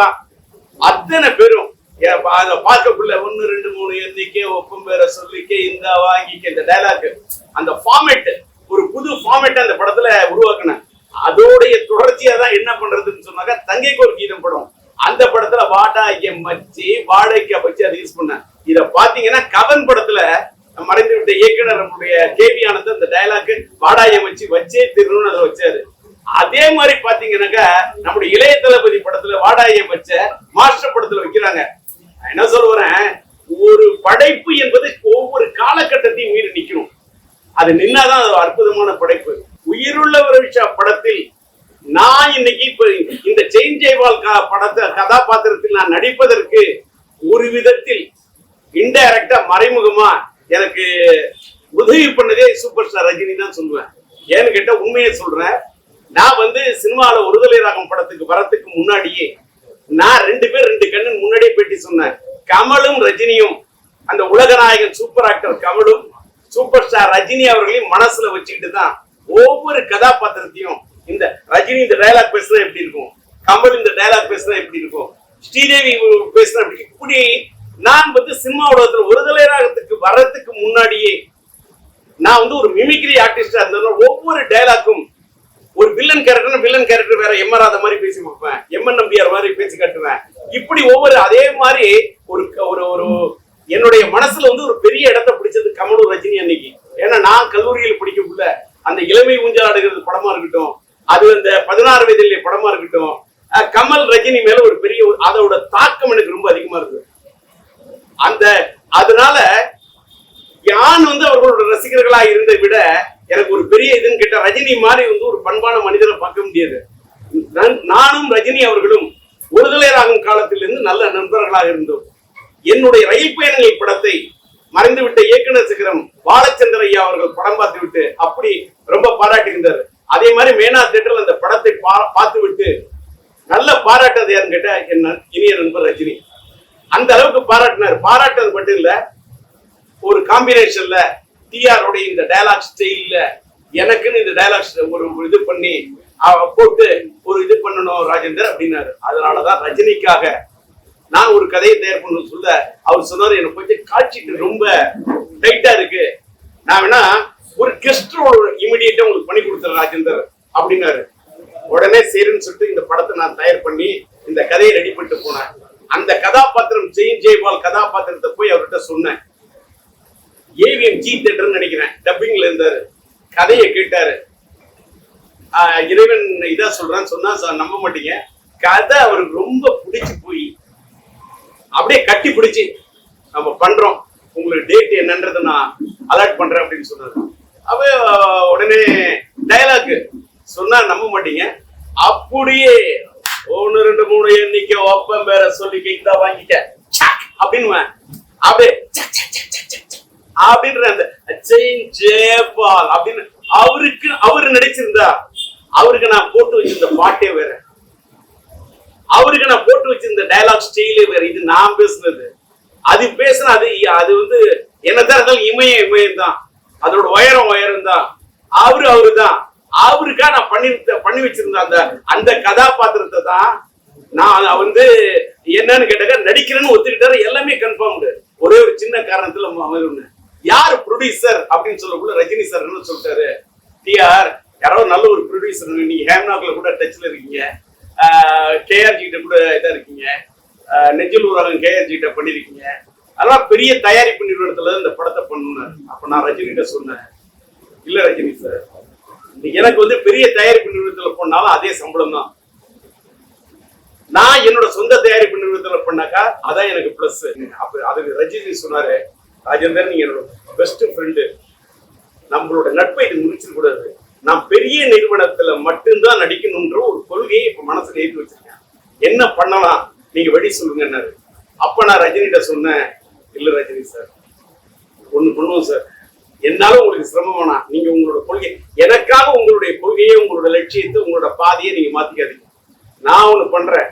எல்லாம் அத்தனை பேரும் ஏன் பா- அதை பார்க்கக்குள்ள ஒன்னு ரெண்டு மூணு எண்ணிக்கை ஒப்பம் பேரை சொல்லிக்க இந்த வாங்கிக்க இந்த டைலாக் அந்த ஃபார்மேட் ஒரு புது ஃபார்மேட் அந்த படத்துல உருவாக்குனேன் அதோடைய தொடர்ச்சியா தான் என்ன பண்றதுன்னு சொன்னாக்க தங்கைக்கு ஒரு கீதம் படம். அந்த படத்துல வாடாய்க்க மச்சி வாடகைக்க வச்சு அதை யூஸ் பண்ணேன். இத பாத்தீங்கன்னா கவன் படத்துல மறைந்து விட்ட இயக்குனர் நம்முடைய கேவி ஆனந்த் அந்த டைலாக் வாடாய வச்சு வச்சே திருன்னு அதை வச்சாரு. அதே மாதிரி பாத்தீங்கன்னாக்கா நம்முடைய இளைய தளபதி படத்துல வாடாய வச்ச மாஸ்டர் படத்துல வைக்கிறாங்க. என்ன சொல்றேன் ஒரு படைப்பு என்பது ஒவ்வொரு காலகட்டத்தையும் மீறி நிக்கணும் அது நின்னாதான் அது அற்புதமான படைப்பு. உயிருள்ள விஷா படத்தில் நான் இன்னைக்கு இப்ப இந்த செயின் ஜெய்வால் படத்தை கதாபாத்திரத்தில் நான் நடிப்பதற்கு ஒரு விதத்தில் இன்டைரக்டா மறைமுகமா எனக்கு உதவி பண்ணதே சூப்பர் ஸ்டார் ரஜினி தான் சொல்லுவேன். ஏன்னு கேட்டா உண்மையை சொல்றேன். நான் வந்து சினிமால ஒருதலை ராகம் படத்துக்கு வரத்துக்கு முன்னாடியே நான் ரெண்டு பேர் ரெண்டு கண்ணன் முன்னாடியே பேட்டி சொன்னேன். கமலும் ரஜினியும் அந்த உலகநாயகன் சூப்பர் ஆக்டர் கமலும் சூப்பர் ஸ்டார் ரஜினி அவர்களையும் மனசுல வச்சுக்கிட்டு தான் ஒவ்வொரு கதாபாத்திரத்தையும் இந்த ரஜினி இந்த டயலாக் பேசுனா எப்படி இருக்கும்? கமல் இந்த டயலாக் பேசுனா எப்படி இருக்கும்? ஸ்ரீதேவி பேசுனா எப்படி? இப்படி நான் வந்து சினிமா உலகத்துல ஒருதலை ராகத்துக்கு வர்றதுக்கு முன்னாடியே நான் வந்து ஒரு மிமிக்ரி ஆர்டிஸ்டா இருந்தேன் ஒவ்வொரு டைலாக்கும் ஒரு வில்லன் கேரக்டர் வில்லன் கேரக்டர் வேற எம் ஆர் மாதிரி பேசி பார்ப்பேன் எம் என் நம்பியார் மாதிரி பேசி காட்டுவேன். இப்படி ஒவ்வொரு அதே மாதிரி ஒரு க- ஒரு ஒரு என்னுடைய மனசுல வந்து ஒரு பெரிய இடத்த பிடிச்சது கமலு ரஜினி அன்னைக்கு. ஏன்னா நான் கல்லூரியில் படிக்கக்குள்ள அந்த இளமை ஊஞ்சல் ஆடுகிறது படமா இருக்கட்டும் அது அந்த பதினாறு வயதிலே படமா இருக்கட்டும் கமல் ரஜினி மேல ஒரு பெரிய ஒரு- அதோட தாக்கம் எனக்கு ரொம்ப அதிகமா இருக்கு அந்த அதனால யான் வந்து அவர்களோட ரசிகர்களா இருந்ததை விட எனக்கு ஒரு பெரிய இதுன்னு கேட்ட ரஜினி மாதிரி வந்து ஒரு பண்பான மனிதரை பார்க்க முடியாது. நானும் ரஜினி அவர்களும் ஒருதலை காலத்திலிருந்து நல்ல நண்பர்களாக இருந்தோம். என்னுடைய ரயில் பயணங்கள் படத்தை மறைந்துவிட்ட இயக்குனர் சிகரம் பாலச்சந்திர ஐயா அவர்கள் படம் பார்த்து விட்டு அப்படி ரொம்ப பாராட்டியிருந்தார் அதே மாதிரி மேனா தேட்டரில் அந்த படத்தை பா- பார்த்து விட்டு நல்ல பாராட்டது யாருன்னு கேட்டா என் இனிய நண்பர் ரஜினி. அந்த அளவுக்கு பாராட்டினார். பாராட்டுறது மட்டும் இல்ல ஒரு காம்பினேஷன்ல டிஆர் உடைய இந்த டயலாக் ஸ்டைல்ல எனக்குன்னு இந்த டயலாக்ஸ் ஒரு இது பண்ணி அவ போட்டு ஒரு இது பண்ணணும் ராஜேந்தர் அப்படின்னாரு. அதனாலதான் ரஜினிக்காக நான் ஒரு கதையை தயார் பண்ண சொல்ல அவர் சொன்னார். எனக்கு கொஞ்சம் காட்சிட்டு ரொம்ப டைட்டா இருக்கு. நான் வேணா ஒரு கெஸ்ட் இமிடியேட்டா உங்களுக்கு பண்ணி கொடுத்துறேன் ராஜேந்தர் அப்படின்னாரு. உடனே சரின்னு சொல்லிட்டு இந்த படத்தை நான் தயார் பண்ணி இந்த கதையை ரெடி பண்ணிட்டு போனேன். அந்த கதாபாத்திரம் ஜெயின் ஜெய்பால் கதாபாத்திரத்தை போய் அவர்கிட்ட சொன்னேன். ஏவிஎம் ஜி தேட்டர்னு நினைக்கிறேன். டப்பிங்ல இருந்தாரு. கதையை கேட்டாரு. இறைவன் இதா சொல்றான்னு சொன்னா நம்ப மாட்டீங்க. கதை அவருக்கு ரொம்ப பிடிச்சு போய். அப்படியே கட்டி பிடிச்சி நம்ம பண்றோம். உங்களுக்கு டேட் என்னன்றதை நான் அலர்ட் பண்றேன் அப்படின்னு சொன்னாரு. அவ உடனே டயலாக் சொன்னா நம்ப மாட்டீங்க. அப்படியே ஒன்னு ரெண்டு மூணு எண்ணிக்கை ஒப்பம் பேர சொல்லி கேக்குதா வாங்கிக்க அப்படின்னு அப்படியே அப்படின்ற அந்த செயின் ஜெயபால் அப்படின்னு அவருக்கு அவரு நடிச்சிருந்தா அவருக்கு நான் போட்டு வச்சிருந்த பாட்டே வேற. அவருக்கு நான் போட்டு வச்சிருந்த டயலாக் ஸ்டைலே வேற. இது நான் பேசுனது. அது பேசுன அது அது வந்து என்னதான் இருந்தாலும் இமயம் இமயம் தான். அதோட உயரம் உயரம் தான். அவரு அவரு தான். அவருக்கா நான் பண்ணி பண்ணி வச்சிருந்த அந்த அந்த கதாபாத்திரத்தை தான் நான் வந்து என்னன்னு கேட்டாக்க நடிக்கிறேன்னு ஒத்துக்கிட்டாரு. எல்லாமே கன்ஃபார்ம்டு ஒரே ஒரு சின்ன காரணத்துல ஒண்ணு யார் ப்ரொடியூசர் அப்படின்னு சொல்லக்குள்ள ரஜினி சார் என்ன சொல்லிட்டாரு. டிஆர் யாரோ நல்ல ஒரு ப்ரொடியூசர் நீங்க ஹேம்நாக்ல கூட டச்ல இருக்கீங்க. கேஆர்ஜி கிட்ட கூட இதா இருக்கீங்க. ஆஹ் நெஞ்சில் ஊரகம் கேஆர்ஜி கிட்ட பண்ணிருக்கீங்க. அதெல்லாம் பெரிய தயாரிப்பு நிறுவனத்துல இந்த படத்தை பண்ணுனாரு அப்ப நான் ரஜினி கிட்ட சொன்னேன். இல்ல ரஜினி சார் எனக்கு வந்து பெரிய தயாரிப்பு நிறுவனத்துல பண்ணாலும் அதே சம்பளம் தான். நான் என்னோட சொந்த தயாரிப்பு நிறுவனத்துல பண்ணாக்கா அதான் எனக்கு பிளஸ் அப்ப அதுக்கு ரஜினி சொன்னாரு ராஜேந்தர் நீங்க என்னோட பெஸ்ட் ஃப்ரெண்டு நம்மளோட நட்பை இது முடிச்சிட கூடாது. நான் பெரிய நிறுவனத்துல மட்டும்தான் நடிக்கணும்ன்ற ஒரு கொள்கையை இப்ப மனசுல ஏற்றி வச்சிருக்கேன். என்ன பண்ணலாம்? நீங்க வெடி சொல்லுங்கன்னாரு. அப்ப நான் ரஜினிகிட்ட சொன்னேன் இல்ல ரஜினி சார் ஒண்ணு பண்ணுவோம் சார். என்னால உங்களுக்கு சிரமம் வேணாம். நீங்க உங்களோட கொள்கை எனக்காக உங்களுடைய கொள்கையை உங்களோட லட்சியத்தை உங்களோட பாதையை நீங்க மாத்திக்காதீங்க. நான் ஒண்ணு பண்றேன்.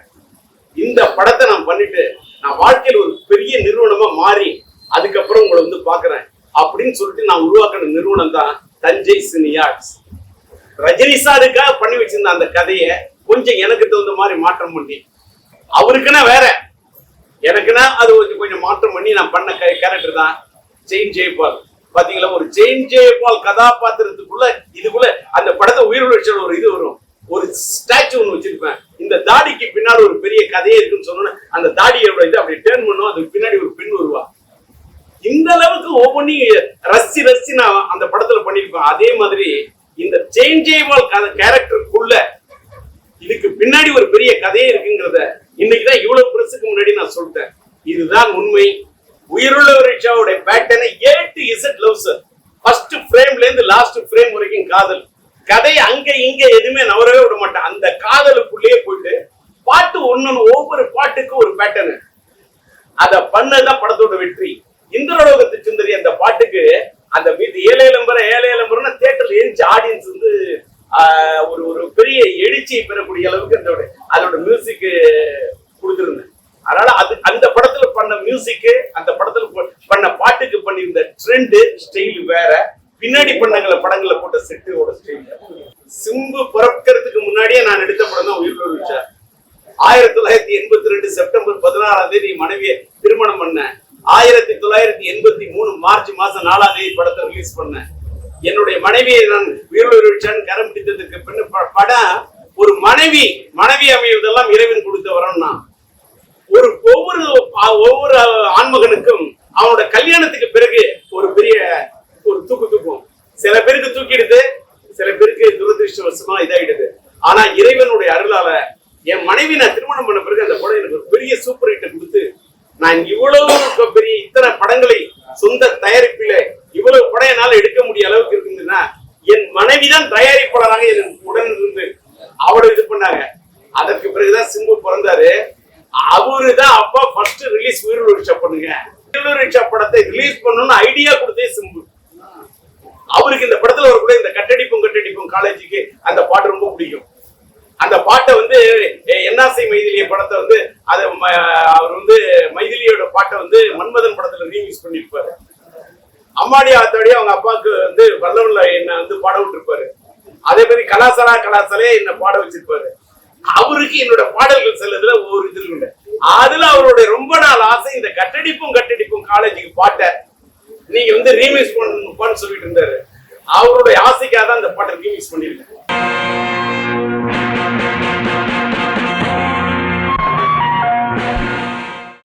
இந்த படத்தை நான் பண்ணிட்டு நான் வாழ்க்கையில் ஒரு பெரிய நிறுவனமா மாறி அதுக்கப்புறம் உங்களை வந்து பாக்குறேன் அப்படின்னு சொல்லிட்டு நான் உருவாக்கின நிறுவனம் தான் தஞ்சை சினியார்ட்ஸ் ரஜினி சாருக்காக பண்ணி வச்சிருந்த அந்த கதையை கொஞ்சம் எனக்கு தகுந்த மாதிரி மாற்றம் பண்ணி. அவருக்குன்னா வேற. எனக்குன்னா அது கொஞ்சம் கொஞ்சம் மாற்றம் பண்ணி நான் பண்ண கேரக்டர் தான் ஜெயின் ஜெயபால். பாத்தீங்களா? ஒரு ஜெயின் ஜெயபால் கதாபாத்திரத்துக்குள்ள இதுக்குள்ள அந்த படத்தை உயிர் வச்ச ஒரு இது வரும். ஒரு ஸ்டாச்சு ஒன்று வச்சிருப்பேன். இந்த தாடிக்கு பின்னாடி ஒரு பெரிய கதையே இருக்குன்னு சொன்னோன்னா அந்த தாடியோட இது அப்படி டேர்ன் பண்ணும். அதுக்கு பின்னாடி ஒரு பெண் வருவா. இந்த அளவுக்கு ஒவ்வொன்றையும் ரசி ரசி நான் அந்த படத்துல பண்ணியிருப்பேன் அதே மாதிரி இந்த ஜெயின் கதை கேரக்டருக்குள்ள இதுக்கு பின்னாடி ஒரு பெரிய கதையே இருக்குங்கிறத இன்னைக்குதான் இவ்வளவு பிரசுக்கு முன்னாடி நான் சொல்லிட்டேன். இதுதான் உண்மை. உயிருள்ள ரிக்ஷாவுடைய பேட்டனை A to Z love sir first ஃப்ரேம்ல இருந்து லாஸ்ட் ஃப்ரேம் வரைக்கும் காதல். கதை அங்க இங்க எதுவுமே நவரவே விட மாட்டேன். அந்த காதலுக்குள்ளேயே போயிட்டு பாட்டு ஒன்னொன்னு ஒவ்வொரு பாட்டுக்கும் ஒரு பேட்டர்னு அத பண்ணதான் படத்தோட வெற்றி. இந்திரலோகத்து சுந்தரி அந்த பாட்டுக்கு அந்த மீது ஏழை இளம்பர ஏழை இளம்பரம்னா தேட்டர்ல எழுச்சி ஆடியன்ஸ் வந்து ஒரு ஒரு பெரிய எழுச்சியை பெறக்கூடிய அளவுக்கு அந்த அதோட மியூசிக் கொடுத்திருந்தேன். அதனால அது அந்த படத்துல பண்ண மியூசிக் அந்த படத்துல பண்ண பாட்டுக்கு பண்ணியிருந்த ட்ரெண்ட் ஸ்டைல் வேற. பின்னாடி பண்ணங்கள படங்களை போட்ட செட்டோட ஸ்டைல் சிம்பு பிறக்கிறதுக்கு முன்னாடியே நான் எடுத்த படம் தான் உயிர் விஷயம் ஆயிரத்தி தொள்ளாயிரத்தி எண்பத்தி ரெண்டு செப்டம்பர் பதினாறாம் தேதி மனைவியை திருமணம் பண்ணேன். ஆயிரத்தி தொள்ளாயிரத்தி எண்பத்தி மூணு மார்ச் மாசம் நாலாம் தேதி படத்தை ரிலீஸ் பண்ணேன். என்னுடைய மனைவியை நான் வீரலுரிச்சன் கரம் பிடித்ததுக்கு பின்ன படம் ஒரு மனைவி மனைவி அமைவதெல்லாம் இறைவன் கொடுத்த வரம்னா ஒரு ஒவ்வொரு ஒவ்வொரு ஆண்மகனுக்கும் அவனோட கல்யாணத்துக்கு பிறகு ஒரு பெரிய ஒரு தூக்கு தூக்கும். சில பேருக்கு தூக்கிடுது சில பேருக்கு துரதிருஷ்டவசமா இதாயிடுது ஆனா இறைவனுடைய அருளால என் மனைவி நான் திருமணம் பண்ண பிறகு அந்த படம் எனக்கு ஒரு பெரிய சூப்பர் ஹிட்டை கொடுத்து நான் இவ்வளவு பெரிய இத்தனை படங்களை சொந்த தயாரிப்பில இவ்வளவு படம் என்னால எடுக்க முடிய அளவுக்கு இருக்குதுன்னா என் மனைவிதான் தயாரிப்பாளராக எனக்கு உடன் இருந்து அவளை இது பண்ணாங்க. அதற்கு பிறகுதான் சிம்பு பிறந்தாரு. அவரு தான் அப்பா ஃபர்ஸ்ட் ரிலீஸ் உயிர் ரிக்ஷா பண்ணுங்க. உயிர் ரிக்ஷா படத்தை ரிலீஸ் பண்ணணும்னு ஐடியா கொடுத்தே சிம்பு. அவருக்கு இந்த படத்துல வரக்கூடிய இந்த கட்டடிப்பும் கட்டடிப்பும் காலேஜுக்கு அந்த பாட்டு ரொம்ப பிடிக்கும். அந்த பாட்டை வந்து எ- மைதிலிய படத்தை வந்து அதை ம- அவர் வந்து மைதிலியோட பாட்டை வந்து மன்மதன் படத்துல ரீமிக்ஸ் பண்ணிருப்பாரு. அம்மாடி ஆத்தாடி அவங்க அப்பாவுக்கு வந்து வல்லவன்ல என்ன வந்து பாட விட்டுருப்பாரு. அதே மாதிரி கலாசாரா கலாசாலே என்ன பாட வச்சிருப்பாரு. அவருக்கு என்னோட பாடல்கள் செல்லதுல ஒவ்வொரு இதுல உண்டு அதுல அவருடைய ரொம்ப நாள் ஆசை இந்த கட்டடிப்பும் கட்டடிப்பும் காலேஜுக்கு பாட்டை நீங்க வந்து ரீமிக்ஸ் பண்ணு சொல்லிட்டு இருந்தாரு. அவருடைய ஆசைக்காக தான் அந்த பாட்டை ரீமிக்ஸ் பண்ணிருக்கேன்